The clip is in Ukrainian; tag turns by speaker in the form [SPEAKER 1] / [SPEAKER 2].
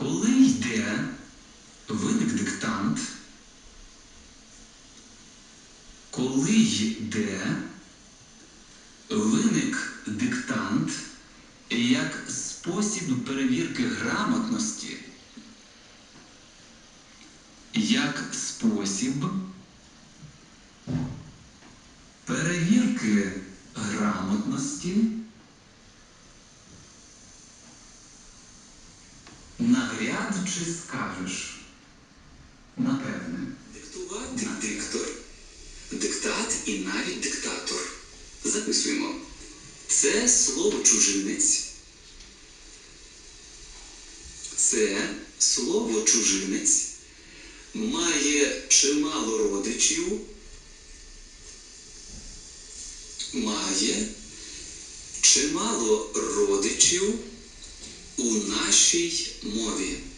[SPEAKER 1] Коли йде, виник диктант. Коли йде, виник диктант як спосіб перевірки грамотності, як спосіб перевірки грамотності. Навряд чи скажеш. Напевне.
[SPEAKER 2] Диктувати диктор, диктат і навіть диктатор. Записуємо. Це слово чужинець. Це слово чужинець має чимало родичів. Має чимало родичів у нашій мові.